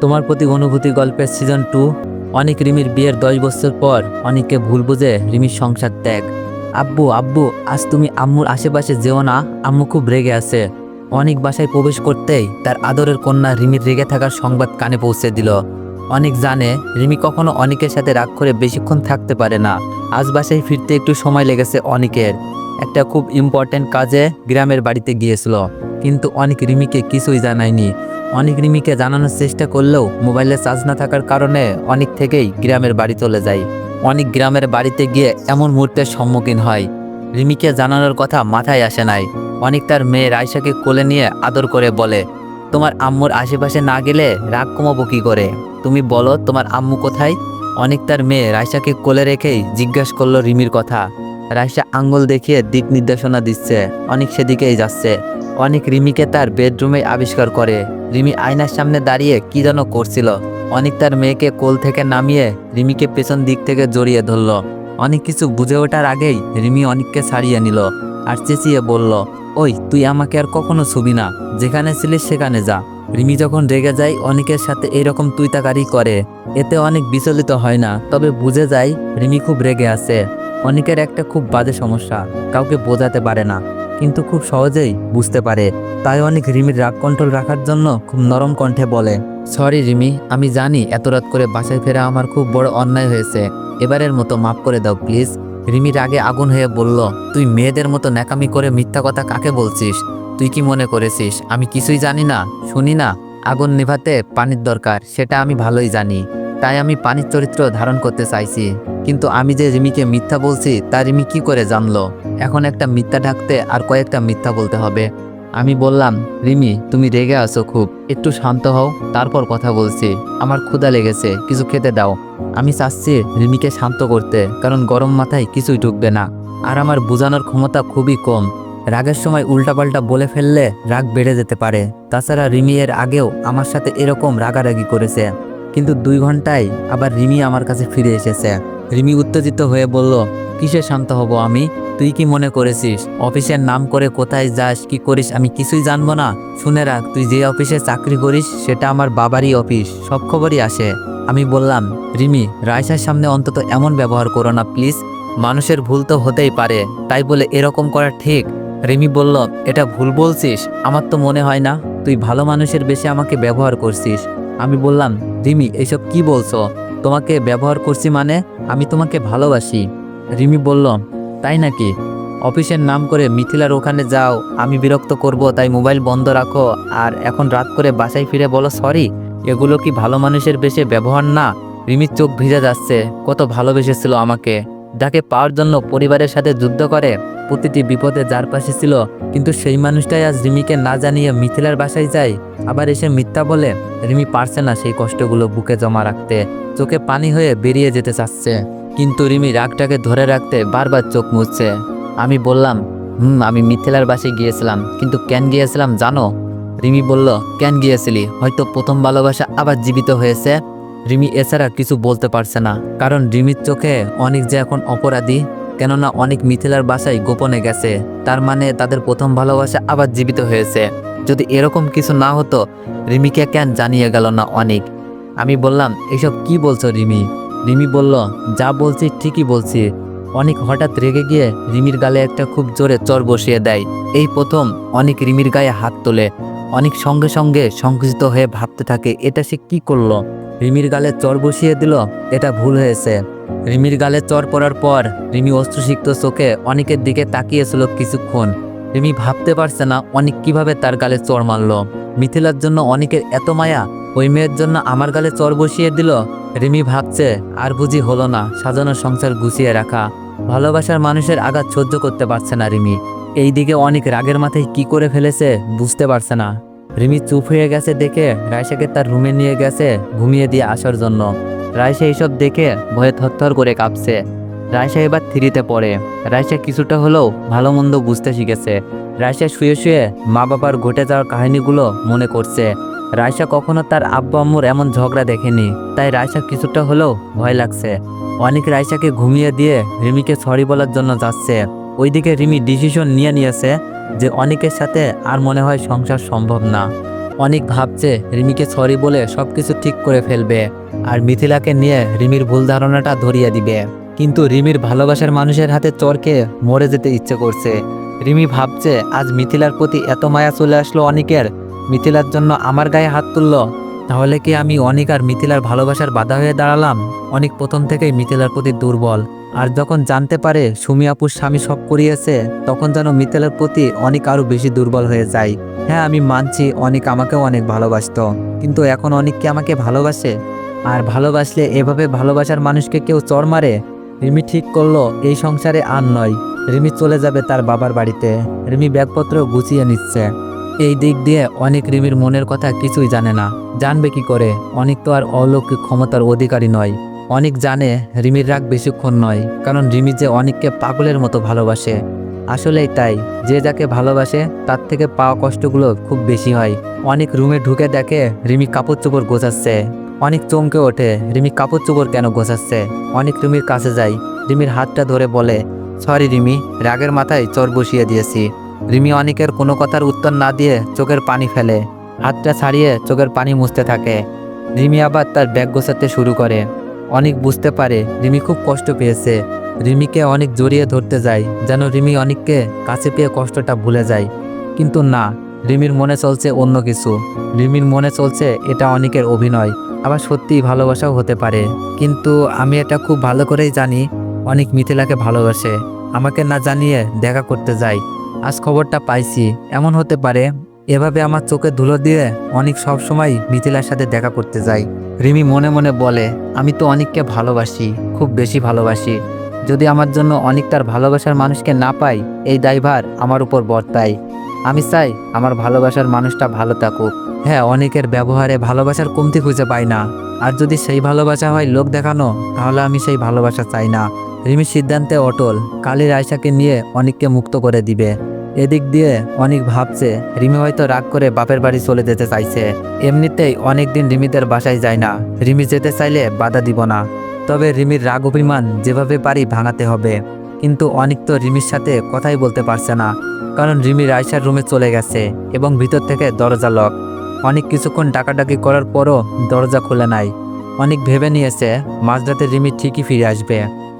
তোমার প্রতি অনুভূতি গল্পের সিজন টু অনেক রিমির বিয়ের দশ বছর পর অনেককে ভুল বুঝে রিমির সংসার ত্যাগ। আব্বু আব্বু, আজ তুমি আম্মুর আশেপাশে যেও না, আম্মু খুব রেগে আছে। অনেক বাসায় প্রবেশ করতেই তার আদরের কন্যা রিমির রেগে থাকার সংবাদ কানে পৌঁছে দিল। অনেক জানে রিমি কখনো অনেকের সাথে রাগ করে বেশিক্ষণ থাকতে পারে না। আজ বাসায় ফিরতে একটু সময় লেগেছে অনেকের। একটা খুব ইম্পর্ট্যান্ট কাজে গ্রামের বাড়িতে গিয়েছিল। কিন্তু অনেক রিমিকে কিছুই জানায়নি। অনেক রিমিকে জানানোর চেষ্টা করলেও মোবাইলে চার্জ না থাকার কারণে অনেক থেকেই গ্রামের বাড়ি চলে যায়। অনেক গ্রামের বাড়িতে গিয়ে এমন মুহূর্তের সম্মুখীন হয়। রিমিকে জানানোর কথা মাথায় আসে নাই। অনেক তার মেয়ে রায়সাকে কোলে নিয়ে আদর করে বলে, তোমার আম্মুর আশেপাশে না গেলে রাগ কমাবো কি করে? তুমি বলো তোমার আম্মু কোথায়? অনেক তার মেয়ে রায়সাকে কোলে রেখেই জিজ্ঞাসা করল রিমির কথা। রায়সা আঙ্গুল দেখিয়ে দিক নির্দেশনা দিচ্ছে। অনেক সেদিকেই যাচ্ছে। অনেক রিমিকে তার বেডরুমে আবিষ্কার করে। রিমি আয়নার সামনে দাঁড়িয়ে কি যেন করছিল। অনেক তার মেয়েকে কোল থেকে নামিয়ে রিমিকে পেছন দিক থেকে জড়িয়ে ধরল। অনেক কিছু বুঝে ওঠার আগেই রিমি অনেককে ছাড়িয়ে নিল আর চেঁচিয়ে বলল, ওই, তুই আমাকে আর কখনো ছবি না। যেখানে ছিলিস সেখানে যা। রিমি যখন রেগে যায়, অনেকের সাথে এরকম তুই তাকারি করে। এতে অনেক বিচলিত হয় না, তবে বুঝে যায় রিমি খুব রেগে আছে। অনেকের একটা খুব বাজে সমস্যা, কাউকে বোঝাতে পারে না। কিন্তু খুব সহজেই বুঝতে পারে। তাই অনেক রিমির রাগ কন্ট্রোল রাখার জন্য খুব নরম কণ্ঠে বলে, সরি রিমি, আমি জানি এত রাত করে বাসায় ফেরা আমার খুব বড় অন্যায় হয়েছে। এবারের মতো মাফ করে দাও, প্লিজ। রিমির আগে আগুন হয়ে বলল, তুই মেয়েদের মতো ন্যাকামি করে মিথ্যা কথা কাকে বলছিস? তুই কি মনে করেছিস? আমি কিছুই জানি না, শুনি না। আগুন নেভাতে পানির দরকার, সেটা আমি ভালোই জানি। তাই আমি পানির চরিত্র ধারণ করতে চাইছি। কিন্তু আমি যে রিমিকে মিথ্যা বলছি, তা রিমি কি করে জানলো? এখন একটা মিথ্যা ঢাকতে আর কয়েকটা মিথ্যা বলতে হবে। আমি বললাম, রিমি, তুমি রেগে আছো খুব। একটু শান্ত হও, তারপর কথা বলছি। আমার ক্ষুধা লেগেছে, কিছু খেতে দাও। আমি চাচ্ছি রিমিকে শান্ত করতে, কারণ গরম মাথায় কিছুই ঢুকবে না। আর আমার বোঝানোর ক্ষমতা খুবই কম। রাগের সময় উল্টাপাল্টা বলে ফেললে রাগ বেড়ে যেতে পারে। তাছাড়া রিমি এর আগেও আমার সাথে এরকম রাগারাগি করেছে। কিন্তু দুই ঘন্টায় আবার রিমি আমার কাছে ফিরে এসেছে। রিমি উত্তেজিত হয়ে বলল, কিসে শান্ত হব আমি? তুই কি মনে করেছিস? অফিসের নাম করে কোথায় যাস, কি করিস, আমি কিছুই জানব না। শুনে রাখ, তুই যে অফিসে চাকরি করিস, সেটা আমার বাবারই অফিস, সব খবরই আসে। আমি বললাম, রিমি, রায়সার সামনে অন্তত এমন ব্যবহার করো না, প্লিজ। মানুষের ভুল তো হতেই পারে, তাই বলে এরকম করা ঠিক? রিমি বলল, এটা ভুল বলছিস, আমার তো মনে হয় না। তুই ভালো মানুষের বেশি আমাকে ব্যবহার করছিস। আমি বললাম, রিমি, এসব কি বলছো? তোমাকে ব্যবহার করছি মানে আমি তোমাকে ভালোবাসি। রিমি বলল, তাই নাকি? অফিসের নাম করে মিথিলার ওখানে যাও, আমি বিরক্ত করব, তাই মোবাইল বন্ধ রাখো। আর এখন রাত করে বাসায় ফিরে বলো, সরি, এগুলো কি ভালো মানুষের বেশে ব্যবহার না? রিমির চোখ ভিজে যাচ্ছে, কত ভালোবেসেছিল আমাকে। যাকে পাওয়ার জন্য পরিবারের সাথে যুদ্ধ করে, প্রতিটি বিপদে যার পাশে ছিল। কিন্তু সেই মানুষটাই আজ রিমিকে না জানিয়ে মিথিলার বাসায় যায়। আবার এসে মিথ্যা বলে রিমি পারছে না সেই কষ্টগুলো বুকে জমা রাখতে। চোখে পানি হয়ে বেরিয়ে যেতে চাচ্ছে। কিন্তু রিমি রাগটাকে ধরে রাখতে বারবার চোখ মুছছে। আমি বললাম, হুম, আমি মিথিলার বাসায় গিয়েছিলাম। কিন্তু কেন গিয়েছিলাম জানো? রিমি বলল, কেন গিয়েছিলি? হয়তো প্রথম ভালোবাসা আবার জীবিত হয়েছে। রিমি এছাড়া কিছু বলতে পারছে না। কারণ রিমির চোখে অনেক যে এখন অপরাধী, কেননা অনেক মিথিলার বাসায় গোপনে গেছে। তার মানে তাদের প্রথম ভালোবাসা আবার জীবিত হয়েছে। যদি এরকম কিছু না হতো, রিমিকে কেন জানিয়ে গেল না অনেক? আমি বললাম, এসব কি বলছো রিমি? রিমি বলল, যা বলছি ঠিকই বলছি। অনেক হঠাৎ রেগে গিয়ে রিমির গালে একটা খুব জোরে চর বসিয়ে দেয়। এই প্রথম অনেক রিমির গায়ে হাত তোলে। অনেক সঙ্গে সঙ্গে সংকুচিত হয়ে ভাবতে থাকে, এটা সে কি করল? রিমির গালে চর বসিয়ে দিল, এটা ভুল হয়েছে। রিমির গালে চর পড়ার পর রিমি অস্ত্রসিক্ত চোখে অনেকের দিকে তাকিয়েছিল কিছুক্ষণ। রিমি ভাবতে পারছে না অনেক কীভাবে তার গালে চর মারলো। মিথিলার জন্য অনেকের এত মায়া, ওই মেয়ের জন্য আমার গালে চর বসিয়ে দিল? রিমি ভাবছে, আর বুঝি হলো না, সাজানো সংসার গুছিয়ে রাখা। ভালোবাসার মানুষের আঘাত সহ্য করতে পারছে না রিমি। এই দিকে অনেক রাগের মাথায় কি করে ফেলেছে বুঝতে পারছে না। রিমি চুপ হয়ে গেছে দেখে রায়সাকে তার রুমে নিয়ে গেছে ঘুমিয়ে দিয়ে আসার জন্য। রায়সা এইসব দেখে ভয়ে থরথর করে কাঁপছে। রায়সা এবার থ্রিতে পড়ে। রায়সা কিছুটা হলেও ভালো মন্দ বুঝতে শিখেছে। রায়সা শুয়ে শুয়ে মা বাবার ঘটে যাওয়ার কাহিনীগুলো মনে করছে। রায়সা কখনো তার আব্বু আম্মুর এমন ঝগড়া দেখেনি, তাই রায়সা কিছুটা হলেও ভয় লাগছে। অনেক রায়সাকে ঘুমিয়ে দিয়ে রিমিকে সরি বলার জন্য যাচ্ছে। ওইদিকে রিমি ডিসিশন নিয়ে নিয়েছে যে অনেকের সাথে আর মনে হয় সংসার সম্ভব না। অনেক ভাবছে রিমিকে সরি বলে সব কিছু ঠিক করে ফেলবে আর মিথিলাকে নিয়ে রিমির ভুল ধারণাটা ধরিয়ে দিবে। কিন্তু রিমির ভালোবাসার মানুষের হাতে চরকে মরে যেতে ইচ্ছে করছে। রিমি ভাবছে, আজ মিথিলার প্রতি এত মায়া চলে আসলো অনেকের। মিথিলার জন্য আমার গায়ে হাত তুললো। তাহলে কি আমি অনেক আর মিথিলার ভালোবাসার বাধা হয়ে দাঁড়ালাম? অনেক প্রথম থেকেই মিথিলার প্রতি দুর্বল। আর যখন জানতে পারে সুমি আপুর স্বামী সব করিয়েছে, তখন যেন মিথিলার প্রতি অনেক আরও বেশি দুর্বল হয়ে যায়। হ্যাঁ আমি মানছি অনেক আমাকেও অনেক ভালোবাসতো, কিন্তু এখন অনেক কি আমাকে ভালোবাসে? আর ভালোবাসলে এভাবে ভালোবাসার মানুষকে কেউ চর মারে? রিমি ঠিক করল, এই সংসারে আর নয়। রিমি চলে যাবে তার বাবার বাড়িতে। রিমি ব্যাগপত্র গুছিয়ে নিচ্ছে। এই দিক দিয়ে অনেক রিমির মনের কথা কিছুই জানে না। জানবে কি করে? অনেক তো আর অলৌকিক ক্ষমতার অধিকারী নয়। অনেক জানে রিমির রাগ বেশিক্ষণ নয়, কারণ রিমি যে অনেককে পাগলের মতো ভালোবাসে। আসলেই তাই, যে যাকে ভালোবাসে, তার থেকে পাওয়া কষ্টগুলো খুব বেশি হয়। অনেক রুমে ঢুকে দেখে রিমি কাপড় চোপড় গোছাচ্ছে। অনেক চমকে ওঠে, রিমি কাপড় চোপড় কেন গোছাচ্ছে? অনেক রিমির কাছে যায় রিমির হাতটা ধরে বলে, সরি রিমি, রাগের মাথায় চর বসিয়ে দিয়েছি। রিমি অনেকের কোনো কথার উত্তর না দিয়ে চোখের পানি ফেলে, হাতটা ছাড়িয়ে চোখের পানি মুছতে থাকে। রিমি আবার তার ব্যাগ গোছাতে শুরু করে। অনেক বুঝতে পারে রিমি খুব কষ্ট পেয়েছে। রিমিকে অনেক জড়িয়ে ধরতে যায়, যেন রিমি অনেককে কাছে পেয়ে কষ্টটা ভুলে যায়। কিন্তু না, রিমির মনে চলছে অন্য কিছু। রিমির মনে চলছে এটা অনেকের অভিনয়, আবার সত্যিই ভালোবাসাও হতে পারে। কিন্তু আমি এটা খুব ভালো করেই জানি, অনেক মিথিলাকে ভালোবাসে, আমাকে না জানিয়ে দেখা করতে যায়। আজ খবরটা পাইছি, এমন হতে পারে, এভাবে আমার চোখে ধুলো দিয়ে অনেক সব সময় মিথিলার সাথে দেখা করতে যাই রিমি মনে মনে বলে, আমি তো অনেককে ভালোবাসি, খুব বেশি ভালোবাসি। যদি আমার জন্য অনেক তার ভালোবাসার মানুষকে না পাই এই দায়ভার আমার উপর বর্তায়। আমি চাই আমার ভালোবাসার মানুষটা ভালো থাকুক। হ্যাঁ অনেকের ব্যবহারে ভালোবাসার কমতি খুঁজে পাই না। আর যদি সেই ভালোবাসা হয় লোক দেখানো, তাহলে আমি সেই ভালোবাসা চাই না। রিমির সিদ্ধান্তে অটল। কালীর আয়সাকে নিয়ে অনেককে মুক্ত করে দিবে। এদিক দিয়ে অনেক ভাবছে, রিমি হয়তো রাগ করে বাপের বাড়ি চলে যেতে চাইছে। এমনিতেই অনেক দিন রিমিদের বাসায় যায় না। রিমি যেতে চাইলে বাধা দিব না। তবে রিমির রাগ অভিমান যেভাবে পারি ভাঙাতে হবে। কিন্তু অনেক তো রিমির সাথে কথাই বলতে পারছে না। কারণ রিমি রায়সার রুমে চলে গেছে এবং ভিতর থেকে দরজা লক। অনেক কিছুক্ষণ ডাকাডাকি করার পরও দরজা খুলে নাই। অনেক ভেবে নিয়েছে, মাঝরাতে রিমি ঠিকই ফিরে আসবে।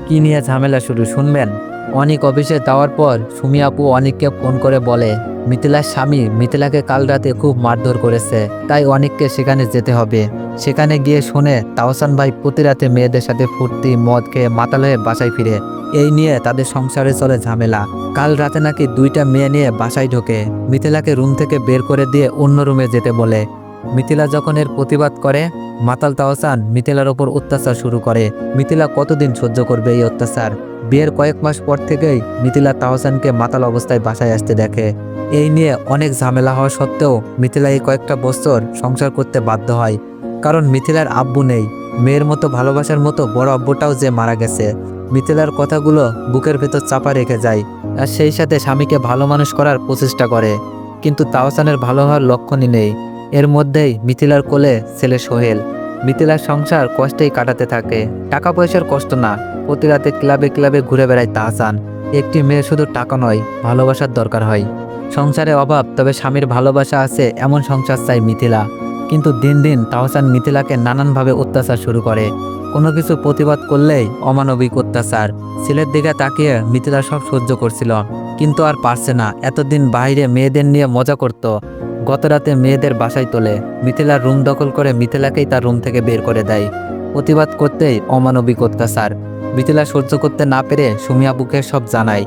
কি নিয়ে ঝামেলা শুরু, শুনবেন? অনেক অফিসে যাওয়ার পর সুমি আপু অনেককে ফোন করে বলে, মিথিলার স্বামী মিথিলাকে কাল রাতে খুব মারধর করেছে, তাই অনেককে সেখানে যেতে হবে। সেখানে গিয়ে শুনে তাওসান ভাই প্রতি রাতে মেয়েদের সাথে ফুর্তি, মদ খেয়ে মাতাল হয়ে বাসায় ফিরে। এই নিয়ে তাদের সংসারে চলে ঝামেলা। কাল রাতে নাকি দুইটা মেয়ে নিয়ে বাসায় ঢোকে। মিথিলাকে রুম থেকে বের করে দিয়ে অন্য রুমে যেতে বলে। মিথিলা যখন এর প্রতিবাদ করে, মাতাল তাওসান মিথিলার ওপর অত্যাচার শুরু করে। মিথিলা কতদিন সহ্য করবে এই অত্যাচার? বিয়ের কয়েক মাস পর থেকেই মিথিলা তাহসানকে মাতাল অবস্থায় বাসায় আসতে দেখে। এই নিয়ে অনেক ঝামেলা হওয়া সত্ত্বেও মিথিলা এই কয়েকটা বছর সংসার করতে বাধ্য হয়। কারণ মিথিলার আব্বু নেই। মেয়ের মতো ভালোবাসার মতো বড় আব্বুটাও যে মারা গেছে। মিথিলার কথাগুলো বুকের ভেতর চাপা রেখে যায় আর সেই সাথে স্বামীকে ভালো মানুষ করার প্রচেষ্টা করে। কিন্তু তাহসানের ভালো হওয়ার লক্ষণই নেই। এর মধ্যেই মিথিলার কোলে ছেলে সোহেল। মিথিলার সংসার কষ্টেই কাটাতে থাকে। টাকা পয়সার কষ্ট না। প্রতি রাতে ক্লাবে ক্লাবে ঘুরে বেড়ায় তাহসান একটি মেয়ে শুধু টাকা নয়, ভালোবাসার দরকার হয়। সংসারে অভাব, তবে স্বামীর ভালোবাসা আছে এমন সংসার চাই মিথিলা। কিন্তু দিন দিন তাহসান মিথিলাকে নানানভাবে অত্যাচার শুরু করে। কোনো কিছু প্রতিবাদ করলেই অমানবিক অত্যাচার। ছেলের দিকে তাকিয়ে মিথিলা সব সহ্য করছিল, কিন্তু আর পারছে না। এতদিন বাইরে মেয়েদের নিয়ে মজা করত। গত রাতে মেয়েদের বাসায় তোলে। মিথিলার রুম দখল করে মিথিলাকেই তার রুম থেকে বের করে দেয়। প্রতিবাদ করতেই অমানবিক অত্যাচার। মিথিলা সহ্য করতে না পেরে সুমি আপুকে সব জানায়।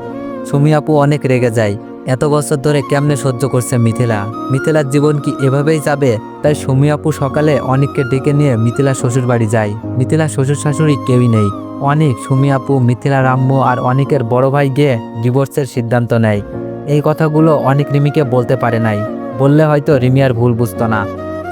সুমি আপু অনেক রেগে যায়। এত বছর ধরে কেমনে সহ্য করছে মিথিলা? মিথিলার জীবন কি এভাবেই যাবে? তাই সুমি আপু সকালে অনেককে ডেকে নিয়ে মিথিলা শ্বশুর বাড়ি যায়। মিথিলা শ্বশুর শাশুড়ি কেউই নেই। অনেক সুমি আপু, মিথিলা রাম্মু আর অনেকের বড় ভাই গিয়ে ডিভোর্সের সিদ্ধান্ত নেয়। এই কথাগুলো অনেক রিমিকে বলতে পারে নাই। বললে হয়তো রিমি আর ভুল বুঝতো না।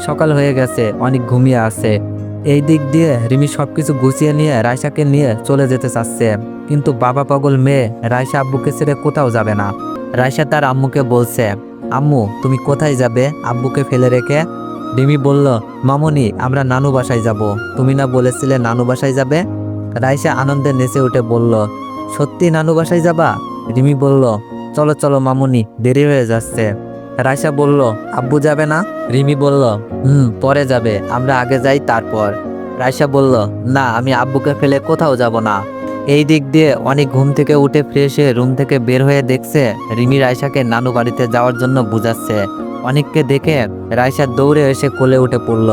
সকাল হয়ে গেছে, অনেক ঘুমিয়ে আছে। এই দিক দিয়ে রিমি সবকিছু গুছিয়ে নিয়ে রায়সাকে নিয়ে চলে যেতে চাচ্ছে। কিন্তু বাবা পাগল মেয়ে রায়সা আব্বুকে ছেড়ে কোথাও যাবে না। রায়সা তার আম্মুকে বলছে, আম্মু, তুমি কোথায় যাবে? আব্বুকে ফেলে রেখে? রিমি বলল, মামনি, আমরা নানু বাসায় যাব। তুমি না বলেছিলে নানু বাসায় যাবে? রায়সা আনন্দে নেচে উঠে বলল, সত্যি নানু বাসায় যাবা? রিমি বলল, চলো চলো, মামনি, দেরি হয়ে যাচ্ছে। রাইসা বলল, আব্বু যাবে না? রিমি বলল, হুম, পরে যাবে, আমরা আগে যাই তারপর। রাইসা বলল, না, আমি আব্বুকে ফেলে কোথাও যাব না। এই দিক দিয়ে অনেক ঘুম থেকে উঠে ফ্রেশ রুম থেকে বের হয়ে দেখছে রিমি রাইসাকে নানু বাড়িতে যাওয়ার জন্য বুঝাচ্ছে। অনেককে দেখে রাইসা দৌড়ে এসে কোলে উঠে পড়ল,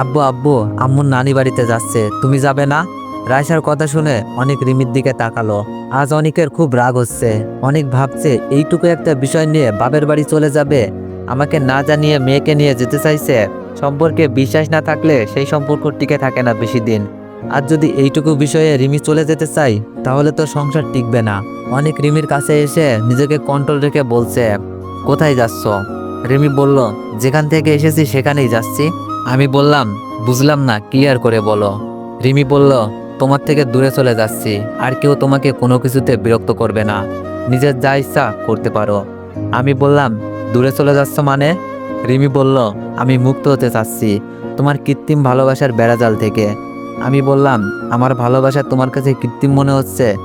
আব্বু আব্বু আম্মুর নানি বাড়িতে যাচ্ছে, তুমি যাবে না? রাইসার কথা শুনে অনেক রিমির দিকে তাকালো। আজ অনেকের খুব রাগ হচ্ছে। অনেক ভাবছে, এইটুকু একটা বিষয় নিয়ে বাপের বাড়ি চলে যাবে। আমাকে না জানিয়ে মেয়েকে নিয়ে যেতে চাইছে, সম্পর্কে বিশ্বাস না থাকলে সেই সম্পর্ক টিকে থাকে না বেশি দিন। আর যদি এইটুকু বিষয়ে রিমি চলে যেতে চাই তাহলে তো সংসার টিকবে না। অনেক রিমির কাছে এসে নিজেকে কন্ট্রোল রেখে বলছে, কোথায় যাচ্ছ? রিমি বলল, যেখান থেকে এসেছি সেখানেই যাচ্ছি। আমি বললাম, বুঝলাম না ক্লিয়ার করে বলো? রিমি বলল তোমার থেকে দূরে চলে যাচ্ছি। আর কেউ তোমাকে কোনো কিছুতে বিরক্ত করবে না। নিজের যা ইচ্ছা করতে পারো। আমি বললাম, দূরে চলে যাচ্ছ মানে? রিমি বলল, আমি মুক্ত হতে চাচ্ছি তোমার কৃত্রিম ভালোবাসার বেড়াজাল থেকে। আমি বললাম, আমার ভালোবাসা তোমার কাছে কৃত্রিম মনে হচ্ছে?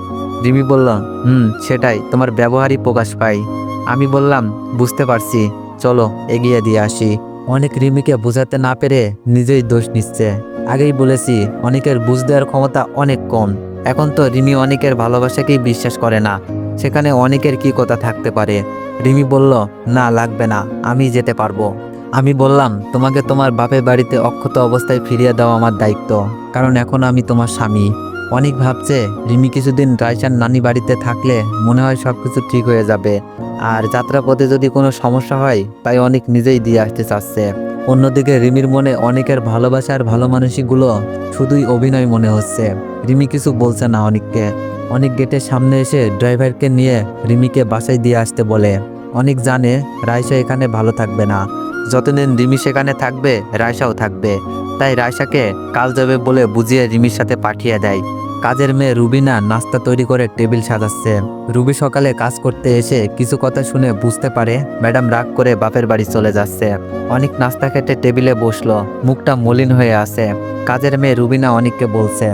রিমি বলল, হুম, সেটাই, তোমার ব্যবহারই প্রকাশ পাই আমি বললাম, বুঝতে পারছি। চলো, এগিয়ে দিয়ে আসি। অনেক রিমিকে বোঝাতে না পেরে নিজেই দোষ নিচ্ছে। আগেই বলেছি, অনেকের বুঝ দেওয়ার ক্ষমতা অনেক কম। এখন তো রিমি অনেকের ভালোবাসাকেই বিশ্বাস করে না। সেখানে অনেকের কি কথা থাকতে পারে? রিমি বলল, না, লাগবে না, আমি যেতে পারব। আমি বললাম, তোমাকে তোমার বাপের বাড়িতে অক্ষত অবস্থায় ফিরিয়ে দেওয়া আমার দায়িত্ব, কারণ এখন আমি তোমার স্বামী। অনেক ভাবছে, রিমি কিছুদিন রাইসার নানি বাড়িতে থাকলে মনে হয় সব কিছু ঠিক হয়ে যাবে। আর যাত্রাপথে যদি কোনো সমস্যা হয়, তাই অনেক নিজেই দিয়ে আসতে চাচ্ছে। অন্যদিকে রিমির মনে অনেকের ভালোবাসার ভালো মানুষগুলো শুধুই অভিনয় মনে হচ্ছে। রিমি কিছু বলছে না অনেককে। অনেক গেটের সামনে এসে ড্রাইভারকে নিয়ে রিমিকে বাসায় দিয়ে আসতে বলে। অনেক জানে রায়সা এখানে ভালো থাকবে না। যতদিন রিমি সেখানে থাকবে রায়সাও থাকবে। তাই রায়সাকে কাল যাবে বলে বুঝিয়ে রিমির সাথে পাঠিয়ে দেয়। কাজের মেয়ে রুবিনা নাস্তা তৈরি করে টেবিল সাজাচ্ছে। রুবি সকালে কাজ করতে এসে কিছু কথা শুনে বুঝতে পারে ম্যাডাম রাগ করে বাপের বাড়ি চলে যাচ্ছে। অনেক নাস্তা খেতে টেবিলে বসল, মুখটা মলিন হয়ে আছে। কাজের মেয়ে রুবিনা অনেককে বলছে,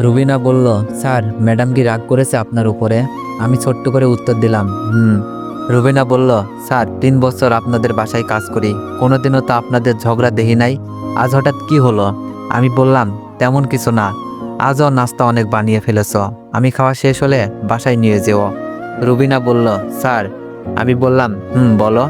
রুবিনা বলল, স্যার, ম্যাডাম কি রাগ করেছে আপনার উপরে? আমি ছোট্ট করে উত্তর দিলাম, হুম। রুবিনা বলল, স্যার, তিন বছর আপনাদের বাসায় কাজ করি। কোনোদিনও তো আপনাদের ঝগড়া দেখি নাই। আজ হঠাৎ কি হলো? আমি বললাম, তেমন কিছু না। আজও নাস্তা অনেক বানিয়ে ফেলেছ। আমি খাওয়া শেষ হলে বাসায় নিয়ে যেও। রুবিনা বলল, স্যার। আমি বললাম, হুম, বলো।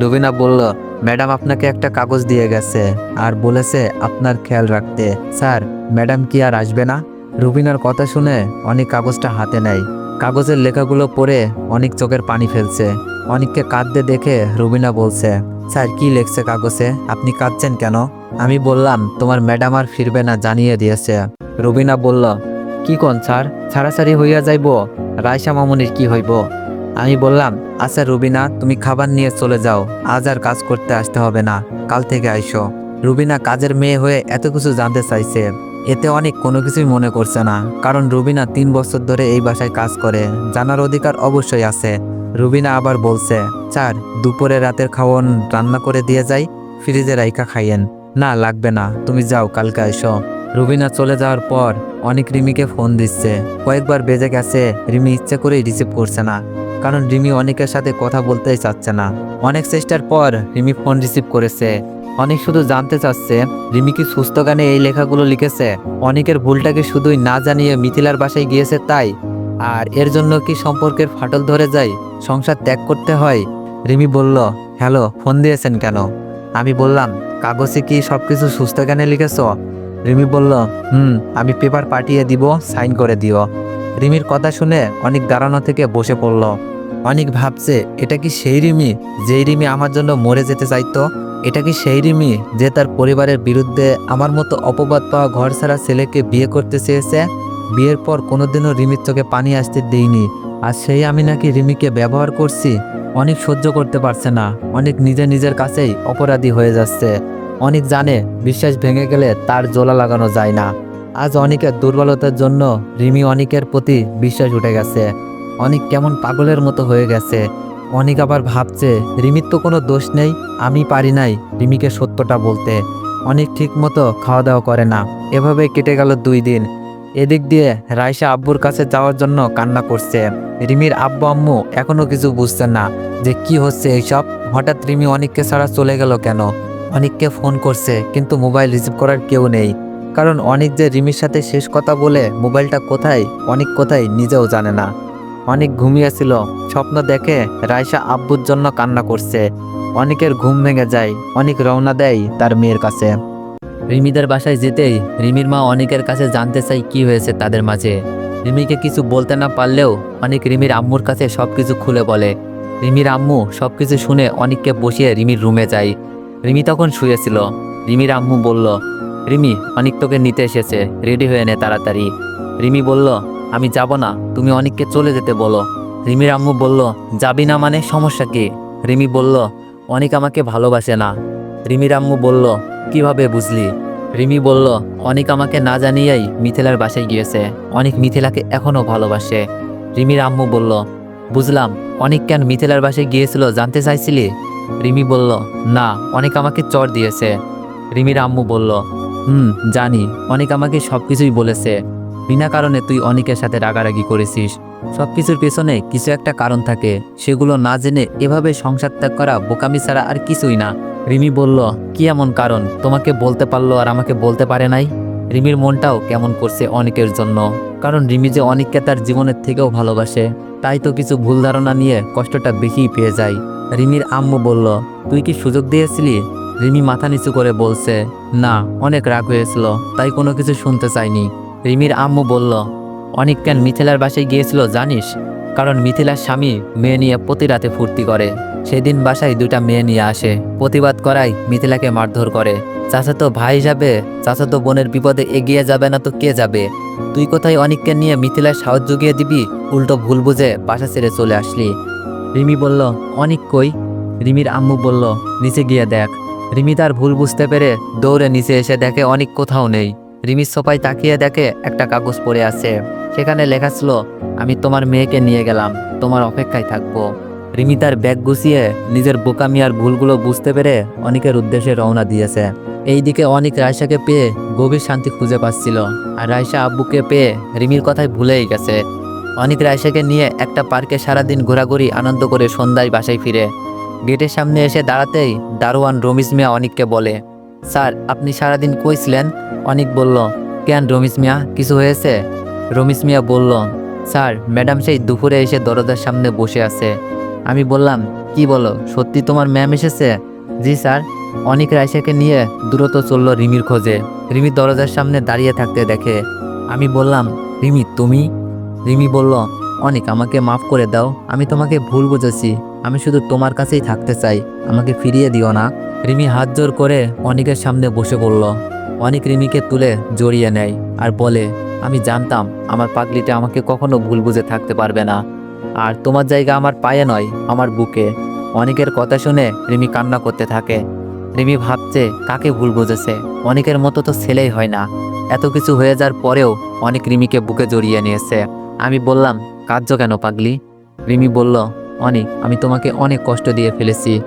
রুবিনা বলল, ম্যাডাম আপনাকে একটা কাগজ দিয়ে গেছে আর বলেছে আপনার খেয়াল রাখতে। স্যার, ম্যাডাম কি আর আসবে না? রুবিনার কথা শুনে অনেক কাগজটা হাতে নেয়। কাগজের লেখাগুলো পড়ে অনেক চোখের পানি ফেলছে। অনেককে কাঁদতে দেখে রুবিনা বলছে, স্যার, কি লেখছে কাগজে? আপনি কাঁদছেন কেন? আমি বললাম, তোমার ম্যাডাম আর ফিরবে না জানিয়ে দিয়েছে। রুবিনা বলল, কি কোন স্যার? ছাড়াছাড়ি হইয়া যাইব? রায়সা মামুনির কি হইব? আমি বললাম আচ্ছা রুবিনা, তুমি খাবার নিয়ে চলে যাও। আজ আর কাজ করতে আসতে হবে না। কাল থেকে আইসো। রুবিনা কাজের মেয়ে হয়ে এত কিছু জানতে চাইছে। এতে অনেক কোনো কিছুই মনে করছে না, কারণ রুবিনা তিন বছর ধরে এই বাসায় কাজ করে। জানার অধিকার অবশ্যই আছে। রুবিনা আবার বলছে, স্যার, দুপুরে রাতের খাওয়ান রান্না করে দিয়ে যাই, ফ্রিজে রাইকা খাইয়েন। না, লাগবে না। তুমি যাও, কালকে এসো রুবিনা চলে যাওয়ার পর অনেক রিমিকে ফোন দিচ্ছে। কয়েকবার বেজে গেছে, রিমি ইচ্ছে করেই রিসিভ করছে না, কারণ রিমি অনেকের সাথে কথা বলতেই চাচ্ছে না। অনেক চেষ্টার পর রিমি ফোন রিসিভ করেছে। অনেক শুধু জানতে চাচ্ছে, রিমি কি সুস্থ গানে এই লেখাগুলো লিখেছে? অনেকের ভুলটাকে শুধুই না জানিয়ে মিথিলার বাসায় গিয়েছে তাই? আর এর জন্য কি সম্পর্কের ফাটল ধরে যায়, সংসার ত্যাগ করতে হয়? রিমি বলল, হ্যালো, ফোন দিয়েছেন কেন? আমি বললাম, কাগজে কি সবকিছু সুস্থ গানে লিখেছ? রিমি বলল, হুম, আমি পেপার পাঠিয়ে দিব, সাইন করে দিও। রিমির কথা শুনে অনেক দাঁড়ানো থেকে বসে পড়ল। অনেক ভাবছে, এটা কি সেই রিমি? যেই রিমি আমার জন্য মরে যেতে চাইতো? এটা কি সেই রিমি যে তার পরিবারের বিরুদ্ধে আমার মতো অপবাদ পাওয়া ঘর ছাড়া ছেলেকে বিয়ে করতে চেয়েছে? বিয়ের পর কোনোদিনও রিমির চোখে পানি আসতে দেইনি আর সেই আমি নাকি রিমিকে ব্যবহার করছি? অনেক সহ্য করতে পারছে না। অনেক নিজে নিজের কাছেই অপরাধী হয়ে যাচ্ছে। অনেক জানে বিশ্বাস ভেঙে গেলে তার জোলা লাগানো যায় না। আজ অনেকের দুর্বলতার জন্য রিমি অনেকের প্রতি বিশ্বাস উঠে গেছে। অনেক কেমন পাগলের মতো হয়ে গেছে। অনেক আবার ভাবছে, রিমির তো কোনো দোষ নেই, আমি পারি নাই রিমিকে সত্যটা বলতে। অনেক ঠিক মতো খাওয়া দাওয়া করে না। এভাবে কেটে গেল দুই দিন। এদিক দিয়ে রাইসা আব্বুর কাছে যাওয়ার জন্য কান্না করছে। রিমির আব্বু আম্মু এখনও কিছু বুঝছে না যে কি হচ্ছে এইসব। হঠাৎ রিমি অনেককে ছাড়া চলে গেল কেন? অনেককে ফোন করছে, কিন্তু মোবাইল রিসিভ করার কেউ নেই। কারণ অনেক যে রিমির সাথে শেষ কথা বলে মোবাইলটা কোথায়, অনেক কোথায় নিজেও জানে না। অনেক ঘুমিয়েছিল স্বপ্ন দেখে রাইসা আব্বুর জন্য কান্না করছে। অনেকের ঘুম ভেঙে যায়, অনেক রওনা দেয় তার মেয়ের কাছে। রিমিদের বাসায় যেতেই রিমির মা অনেকের কাছে জানতে চাই কি হয়েছে তাদের মাঝে। রিমিকে কিছু বলতে না পারলেও অনেক রিমির আম্মুর কাছে সব কিছু খুলে বলে। রিমির আম্মু সব কিছু শুনে অনেককে বসিয়ে রিমির রুমে যায়। রিমি তখন শুয়েছিল রিমির আম্মু বলল, রিমি, অনেক তোকে নিতে এসেছে। রেডি হয়ে নে তাড়াতাড়ি। রিমি বলল, আমি যাব না, তুমি অনেককে চলে যেতে বলো। রিমির আম্মু বলল, যাবি না মানে সমস্যা কি? রিমি বলল, অনেক আমাকে ভালোবাসে না। রিমির আম্মু বলল, কীভাবে বুঝলি? রিমি বলল, অনেক আমাকে না জানিয়েই মিথিলার বাসায় গিয়েছে। অনেক মিথিলাকে এখনও ভালোবাসে। রিমির আম্মু বলল, বুঝলাম। অনেক কেন মিথিলার বাসায় গিয়েছিল জানতে চাইছিলি? রিমি বলল, না, অনেক আমাকে চর দিয়েছে। রিমির আম্মু বলল, হুম, জানি, অনেক আমাকে সব কিছুই বলেছে। বিনা কারণে তুই অনেকের সাথে রাগারাগি করেছিস। সব কিছুর পেছনে কিছু একটা কারণ থাকে। সেগুলো না জেনে এভাবে সংসার ত্যাগ করা বোকামি ছাড়া আর কিছুই না। রিমি বলল, কি এমন কারণ? তোমাকে বলতে পারল আর আমাকে বলতে পারে নাই? রিমির মনটাও কেমন করছে অনেকের জন্য। কারণ রিমি যে অনেককে তার জীবনের থেকেও ভালোবাসে, তাই তো কিছু ভুল ধারণা নিয়ে কষ্টটা বেশিই পেয়ে যায়। রিমির আম্মু বলল, তুই কি সুযোগ দিয়েছিলি? রিমি মাথা নিচু করে বলছে, না, অনেক রাগ হয়েছিল, তাই কোনো কিছু শুনতে চাইনি। রিমির আম্মু বলল, অনেক কেন মিথিলার বাসায় গিয়েছিল জানিস? কারণ মিথিলার স্বামী মেয়ে নিয়ে প্রতি রাতে ফুর্তি করে। সেদিন বাসায় দুটা মেয়ে নিয়ে আসে। প্রতিবাদ করায় মিথিলাকে মারধর করে। চাচাতো ভাই যাবে, চাচাতো বোনের বিপদে এগিয়ে যাবে না তো কে যাবে? তুই কোথায় অনেককে নিয়ে মিথিলার সাহায্য জুগিয়ে দিবি? উল্টো ভুল বুঝে বাসা ছেড়ে চলে আসলি। রিমি বলল, অনেক কই? রিমির আম্মু বলল, নিচে গিয়ে দেখ। রিমি তার ভুল বুঝতে পেরে দৌড়ে নিচে এসে দেখে অনেক কোথাও নেই। রিমির সোফায় তাকিয়ে দেখে একটা কাগজ পড়ে আছে। সেখানে লেখা ছিল, আমি তোমার মেয়েকে নিয়ে গেলাম, তোমার অপেক্ষায় থাকব। রিমি তার ব্যাগ গুছিয়ে নিজের বোকামি আর ভুলগুলো বুঝতে পেরে অনেকের উদ্দেশ্যে রওনা দিয়েছে। এইদিকে অনেক রায়সাকে পেয়ে গভীর শান্তি খুঁজে পাচ্ছিল আর রায়সা আব্বুকে পেয়ে রিমির কথায় ভুলেই গেছে। অনেক রায়সাকে নিয়ে একটা পার্কে সারাদিন ঘোরাঘুরি আনন্দ করে সন্ধ্যায় বাসায় ফিরে। গেটের সামনে এসে দাঁড়াতেই দারোয়ান রমিজ মিয়া অনিককে বলে, স্যার, আপনি সারাদিন কইছিলেন অনিক বলল, কেন রমিজ মিয়া, কিছু হয়েছে? রমিজ মিয়া বলল, স্যার, ম্যাডাম সেই দুপুরে এসে দরজার সামনে বসে আছে। আমি বললাম, কি বলো, সত্যি তোমার ম্যাম এসেছে? জি, স্যার। অনেক রাইসাকে নিয়ে দ্রুত চলল রিমির খোঁজে। রিমি দরজার সামনে দাঁড়িয়ে থাকতে দেখে। আমি বললাম, রিমি, তুমি? রিমি বলল, অনেক, আমাকে মাফ করে দাও, আমি তোমাকে ভুল বুঝেছি। আমি শুধু তোমার কাছেই থাকতে চাই, আমাকে ফিরিয়ে দিও না। রিমি হাত জোর করে অনেকের সামনে বসে পড়ল। অনেক রিমিকে তুলে জড়িয়ে নেয় আর বলে, আমি জানতাম, আমার পাগলিটা আমাকে কখনো ভুল বুঝে থাকতে পারবে না। আর তোমার জায়গা আমার পায়ে নয়, আমার বুকে। অনেকের কথা শুনে রিমি কান্না করতে থাকে। রিমি ভাবছে, কাকে ভুল বুঝেছে? অনেকের মতো তো ছেলেই হয় না। এত কিছু হয়ে যাওয়ার পরেও অনেক রিমিকে বুকে জড়িয়ে নিয়েছে। আমি বললাম কার্য কেন পাগলি? রিমি বলল, অনেক, আমি তোমাকে অনেক কষ্ট দিয়ে ফেলেছি।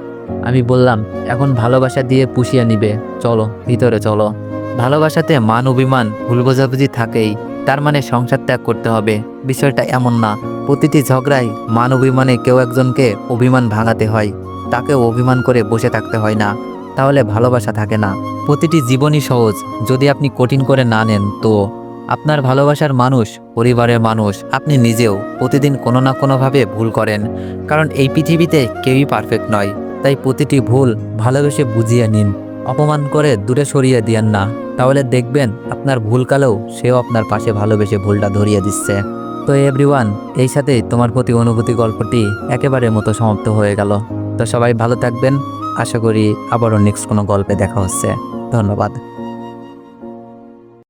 আমি বললাম, এখন ভালোবাসা দিয়ে পুষিয়ে নিবে। চলো, ভিতরে চলো। ভালোবাসাতে মান অভিমান ভুল বোঝাবুঝি থাকেই। তার মানে সংসার ত্যাগ করতে হবে। বিষয়টা এমন না। প্রতিটি ঝগড়ায় মান অভিমানে কেউ একজনকে অভিমান ভাঙাতে হয়। তাকেও অভিমান করে বসে থাকতে হয় না। তাহলে ভালোবাসা থাকে না। প্রতিটি জীবনই সহজ। যদি আপনি কঠিন করে না নেন, তো? আপনার ভালোবাসার মানুষ পরিবারের মানুষ। আপনি নিজেও প্রতিদিন কোনো না কোনোভাবে ভুল করেন। কারণ এই পৃথিবীতে কেউই পারফেক্ট নয়। তাই প্রতিটি ভুল ভালোবেসে বুঝিয়ে নিন। অপমান করে দূরে সরিয়ে দিয়েন না। তাহলে দেখবেন আপনার ভুল কালেও সেও আপনার পাশে ভালোবেসে ভুলটা ধরিয়ে দিচ্ছে। তো এভরিওয়ান এই সাথেই তোমার প্রতি অনুভূতি গল্পটি একেবারে মতো সমাপ্ত হয়ে গেল। তো সবাই ভালো থাকবেন। আশা করি আবারও নেক্সট কোনো গল্পে দেখা হচ্ছে। ধন্যবাদ।